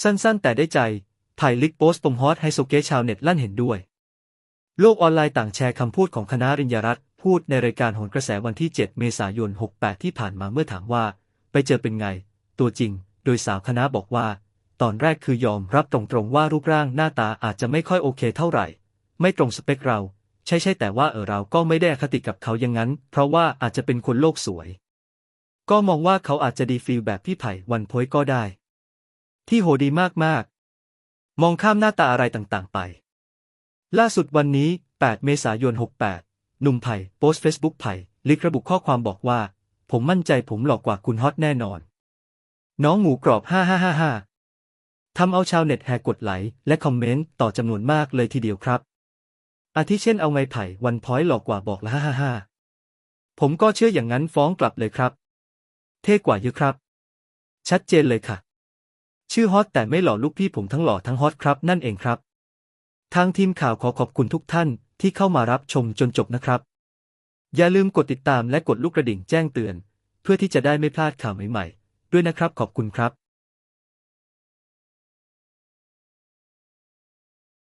สั้นๆ แต่ได้ใจไผ่ลิกโพสต์ปมฮอตไฮโซเกชาวเน็ตลั่นเห็นด้วย โลกออนไลน์ต่างแชร์คำพูดของคณะริญญารัตน์พูดในรายการโหนกระแสวันที่ 7 เมษายน 68 ที่ผ่านมาเมื่อถามว่า ไปเจอเป็นไง ตัวจริง โดยสาวคณะบอกว่า ตอนแรกคือยอมรับตรงๆว่ารูปร่างหน้าตาอาจจะไม่ค่อยโอเคเท่าไหร่ ไม่ตรงสเปคเรา ใช่ใช่แต่ว่าเออเราก็ไม่ได้อคติกับเขาอย่างนั้น เพราะว่าอาจจะเป็นคนโลกสวย ก็มองว่าเขาอาจจะดีฟีลแบบพี่ไผ่วันพ้อยก็ได้ ที่โหดีมากๆ มองข้ามหน้าตาอะไรต่างๆไป ล่าสุดวันนี้ 8 เมษายน 68 หนุ่มไผ่โพสต์เฟซบุ๊กไผ่ลิกระบุข้อความบอกว่า ผมมั่นใจผมหลอกกว่าคุณฮอตแน่นอน น้องหมูกรอบ 5555ทำเอาชาวเน็ตแห่กดไลค์และคอมเมนต์ต่อจำนวนมากเลยทีเดียวครับ อาทิเช่นเอาไงไผ่วันพ้อยหลอกกว่าบอกละ555 ผมก็เชื่ออย่างนั้นฟ้องกลับเลยครับ เท่กว่าเยอะครับ ชัดเจนเลยค่ะ ชื่อฮอตแต่ไม่หล่อลูกพี่ผมทั้งหล่อทั้งฮอตครับนั่นเองครับ ทางทีมข่าวขอขอบคุณทุกท่านที่เข้ามารับชมจนจบนะครับ อย่าลืมกดติดตามและกดลูกกระดิ่งแจ้งเตือน เพื่อที่จะได้ไม่พลาดข่าวใหม่ๆ ด้วยนะครับขอบคุณครับ